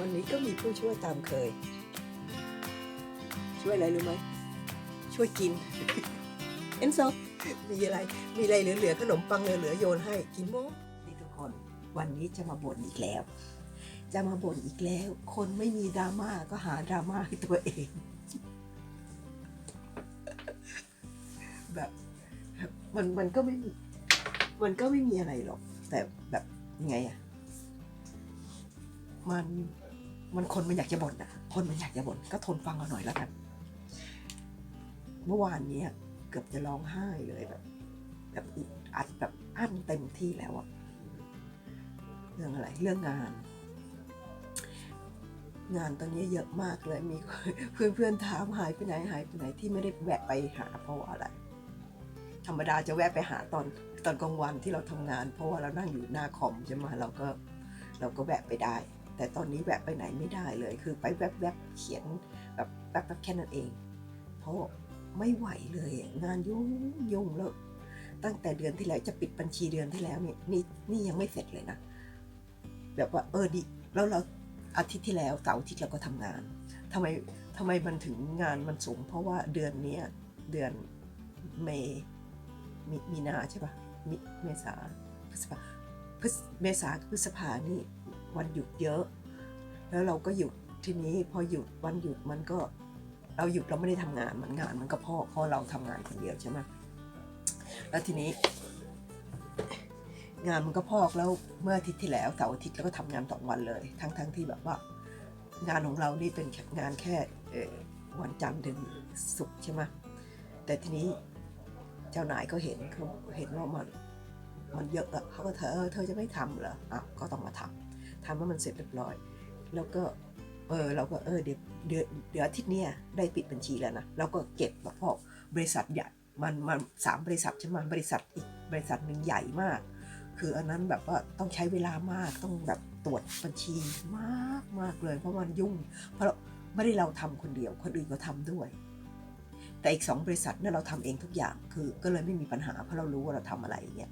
วันนี้ก็มีผู้ช่วยตามเคย ช่วยอะไรรู้ไหม ช่วยกิน เอ็นโซมีอะไร มีอะไรเหลือๆขนมปังเหลือๆโยนให้กินโมนี่ทุกคน วันนี้จะมาบ่นอีกแล้ว จะมาบ่นอีกแล้ว คนไม่มีดราม่าก็หาดราม่าให้ตัวเอง แบบมันมันก็ไม่มีมันก็ไม่มีอะไรหรอก แต่แบบยังไงอะมัน มันคนมันอยากจะบ่นอะคนมันอยากจะบ่นก็ทนฟังเอาหน่อยแล้วกัน เมื่อวานเนี้ยเกือบจะร้องไห้เลยแบบ แบบอึดอัดแบบอั้นเต็มที่แล้วอะเรื่องอะไร เรื่องงาน งานตอนนี้เยอะมากเลยมีเพื่อนเพื่อนๆถามหายไปไหนหายไปไหนที่ไม่ได้แวะไปหาเพราะว่าอะไร ธรรมดาจะแวะไปหาตอนตอนกลางวันที่เราทำงาน เพราะว่าเรานั่งอยู่หน้าคอมใช่ไหมเราก็ เราก็แวะไปได้ แต่ตอนนี้แวะไปไหนไม่ได้เลย คือไปแวบๆเขียนแบบแป๊บๆแค่นั้นเอง เพราะไม่ไหวเลย งานยุ่งยุ่งแล้วตั้งแต่เดือนที่แล้วจะปิดบัญชีเดือนที่แล้วเนี่ยนี่นี่ยังไม่เสร็จเลยนะแบบว่าเออดีแล้วเราอาทิตย์ที่แล้วเสาร์อาทิตย์เราก็ทำงานทำไมทำไมมันถึงงานมันสูง เพราะว่าเดือนนี้เดือนเมมีมีนาใช่ปะเมษาพฤษภาพฤษเมษาพฤษภานี่ วันหยุดเยอะ แล้วเราก็หยุดทีนี้พอหยุดวันหยุดมันก็ เราหยุดเราไม่ได้ทำงานมันงานมันก็พ่อเพราะเราทำงานคนเดียวใช่ไหมแล้วทีนี้ งานมันก็พอกแล้วเมื่ออาทิตย์ที่แล้วเสาร์อาทิตย์เราก็ทำงานสองวันเลย ทั้งทั้งที่แบบว่า งานของเรานี่เป็นงานแค่วันจันทร์ถึงศุกร์ใช่ไหมแต่ทีนี้เจ้านายก็เห็นเขาเห็นว่ามันมันเยอะอะเขาก็เธอเออเธอจะไม่ทำเหรออะก็ต้องมาทำ ทำให้มันเสร็จเรียบร้อย แล้วก็เออเราก็เออเดี๋ยวเดี๋ยวเดี๋ยวอาทิตย์นี้ได้ปิดบัญชีแล้วนะเราก็เก็บแบบพวกบริษัทใหญ่มันมันสามบริษัทใช่ไหมบริษัทอีกบริษัทหนึ่งใหญ่มาก คืออันนั้นแบบว่าต้องใช้เวลามากต้องแบบตรวจบัญชีมากมากเลยเพราะมันยุ่ง เพราะไม่ได้เราทำคนเดียวคนอื่นก็ทำด้วย แต่อีกสองบริษัทเนี่ยเราทำเองทุกอย่างคือก็เลยไม่มีปัญหาเพราะเรารู้ว่าเราทำอะไรอย่างเงี้ย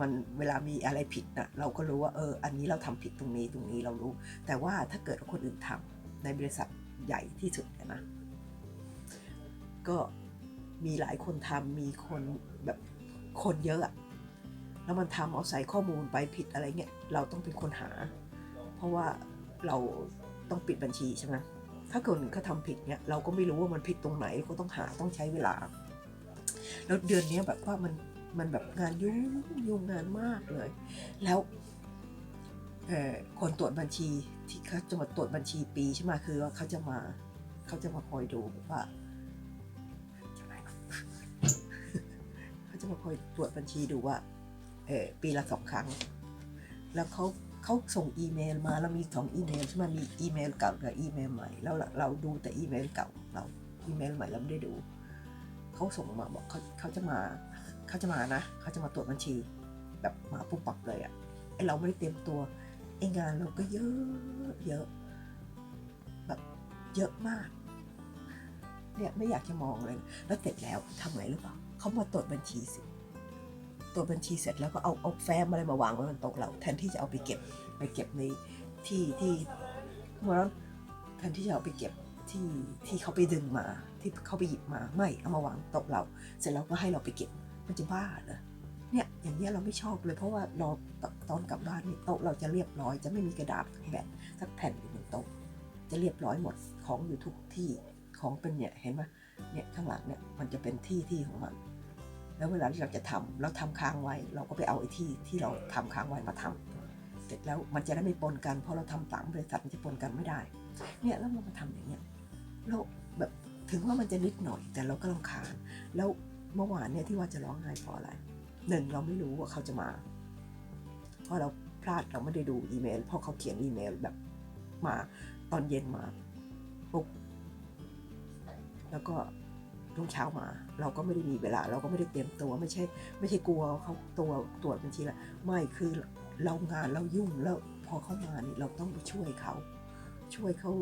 มันเวลามีอะไรผิดนะเราก็รู้ว่าเอออันนี้เราทำผิดตรงนี้ตรงนี้เรารู้ แต่ว่าถ้าเกิดคนอื่นทำในบริษัทใหญ่ที่สุดนะ ก็มีหลายคนทำมีคนแบบคนเยอะอะแล้วมันทำเอาใส่ข้อมูลไปผิดอะไรเงี้ยเราต้องเป็นคนหา เพราะว่าเราต้องปิดบัญชีใช่ไหมถ้าคนอื่นเขาทำผิดเนี่ยเราก็ไม่รู้ว่ามันผิดตรงไหนก็ต้องหาต้องใช้เวลา แล้วเดือนนี้แบบว่ามัน มันแบบงานยุ่งยุ่งงานมากเลย แล้วคนตรวจบัญชีที่เขาจะมาตรวจบัญชีปีใช่ไหมคือว่าเขาจะมาเขาจะมาคอยดูว่าเขาจะมาคอยตรวจบัญชีดูว่าเออปีละสองครั้ง แล้วเขาเขาส่งอีเมลมาแล้วมีสองอีเมลใช่ไหมมีอีเมลเก่ากับอีเมลใหม่ แล้วเราเราดูแต่อีเมลเก่าเราอีเมลใหม่เราไม่ได้ดู เขาส่งมาบอกเขาเขาจะมา เขาจะมานะเขาจะมาตรวจบัญชี แบบมาปุ๊บปับเลยอะไอเราไม่ได้เตรียมตัวไองานเราก็เยอะเยอะแบบเยอะมากเนี่ยไม่อยากจะมองเลย แล้วเสร็จแล้วทำไงหรือเปล่าเขามาตรวจบัญชีสิตรวจบัญชีเสร็จแล้วก็เอาเอาแฟ้มอะไรมาวางไว้บนโต๊ะเรา แทนที่จะเอาไปเก็บไปเก็บในที่ที่เมื่อนั้นแทนที่จะเอาไปเก็บที่ที่เขาไปดึงมาที่เขาไปหยิบมาไม่เอามาวางโต๊ะเรา เสร็จแล้วก็ให้เราไปเก็บ มันจะบ้าเหรอเนี่ยอย่างเงี้ยเราไม่ชอบเลย เพราะว่าเราตอนกลับบ้านนี่โต๊ะเราจะเรียบร้อย จะไม่มีกระดาษสักแบบสักแผ่นอยู่บนโต๊ะจะเรียบร้อยหมดของอยู่ทุกที่ของเป็นเนี่ยเห็นไหมเนี่ยข้างหลังเนี่ยมันจะเป็นที่ที่ของมัน แล้วเวลาที่เราจะทำเราทำค้างไว้ เราก็ไปเอาไอ้ที่ที่เราทำค้างไว้มาทำเสร็จแล้วมันจะได้ไม่ปนกันเพราะเราทำต่างบริษัทมันจะปนกันไม่ได้ เนี่ยแล้วเรามาทำอย่างเงี้ยเราแบบถึงว่ามันจะนิดหน่อยแต่เราก็รำคาญแล้ว เมื่อวานเนี่ยที่ว่าจะร้องไห้เพราะอะไรหนึ่งเราไม่รู้ว่าเขาจะมา เพราะเราพลาดเราไม่ได้ดูอีเมลเพราะเขาเขียนอีเมลแบบมาตอนเย็นมาปุ๊บแล้วก็รุ่งเช้ามา เราก็ไม่ได้มีเวลา เราก็ไม่ได้เตรียมตัวไม่ใช่ ไม่ใช่กลัวเขาตัวตรวจบัญชีละไม่คือเรางานเรายุ่งแล้วพอเขามานี่เราต้องไปช่วยเขา ช่วยเขา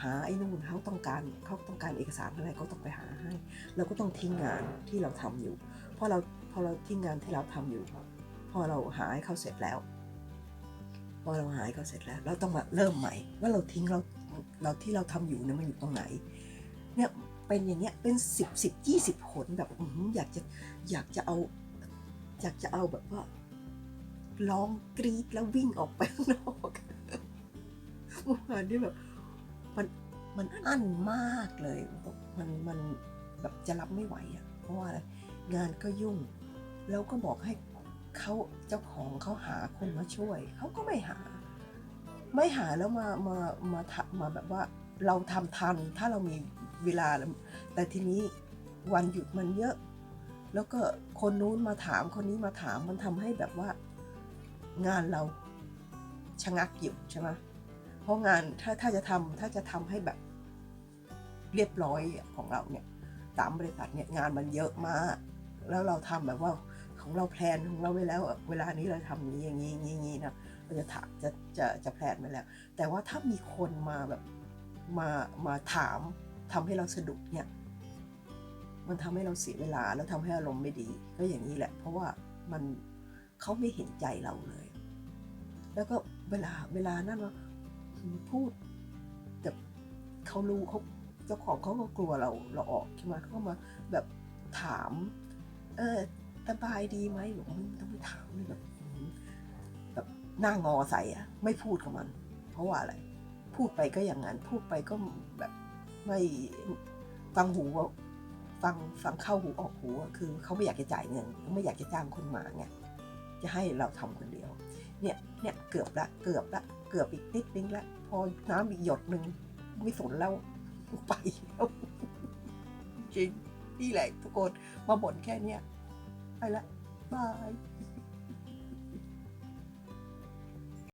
หาไอ้นู่นเขาต้องการเขาต้องการเอกสารอะไรเขาต้องไปหาให้ เราก็ต้องทิ้งงานที่เราทำอยู่พอเราพอเราทิ้งงานที่เราทำอยู่ พอเราหาให้เขาเสร็จแล้ว พอเราหายก็เสร็จแล้ว เราต้องมาเริ่มใหม่ ว่าเราทิ้งเราเราที่เราทำอยู่เนี่ยมันอยู่ตรงไหนเนี่ยเป็นอย่างเงี้ยเป็นสิบสิบยี่สิบผลแบบอื้อหือยากจะอยากจะเอาอยากจะเอาแบบว่าร้องกรีดแล้ววิ่งออกไปข้างนอก มื่อวานนี่แบบมันมันอั้นมากเลยมันมันแบบจะรับไม่ไหวอะ เพราะว่าอะไรงานก็ยุ่ง แล้วก็บอกให้เขาเจ้าของเขาหาคนมาช่วย เขาก็ไม่หา ไม่หาแล้วมามามาทำมาแบบว่าเราทำทันถ้าเรามีเวลาแล้วแต่ทีนี้วันหยุดมันเยอะ แล้วก็คนนู้นมาถามคนนี้มาถามมันทำให้แบบว่า งานเราชะงักอยู่ใช่ไหม เพราะงานถ้าถ้าจะทำถ้าจะทำให้แบบเรียบร้อยของเราเนี่ยตามบริษัทเนี่ยงานมันเยอะมาก แล้วเราทำแบบว่าของเราแพลนของเราไว้แล้ว เวลานี้เราทำอย่างนี้อย่างนี้อย่างนี้นี้นะเราจะถามจะจะจะแพลนไว้แล้ว แต่ว่าถ้ามีคนมาแบบมามาถามทำให้เราสะดุดเนี่ยมันทำให้เราเสียเวลาแล้วทำให้อารมณ์ไม่ดี ก็อย่างนี้แหละ เพราะว่ามันเขาไม่เห็นใจเราเลย แล้วก็เวลาเวลานั่นว่า พูดแต่เขารู้เขาเจ้าของเขาก็กลัวเราเราออกใช่ไหมเขามาแบบถาม เออสบายดีไหมบอกมึงต้องไปถามเลยแบบแบบหน้างอใส่อะไม่พูดกับมัน เพราะว่าอะไร พูดไปก็อย่างนั้น พูดไปก็แบบไม่ฟังหูว่าฟังฟังเข้าหูออกหูอะคือเขาไม่อยากจะจ่ายเงินไม่อยากจะจ้างคนมาไงจะให้เราทำคนเดียว เนี่ยเนี่ยเกือบละเกือบละ กือบอีกนิดนึงละพอน้ำอีกหยดหนึ่งไม่สนแล้วไปแล้วจริงนี่แหละทุกคนมาบ่นแค่เนี้ยไปละบาย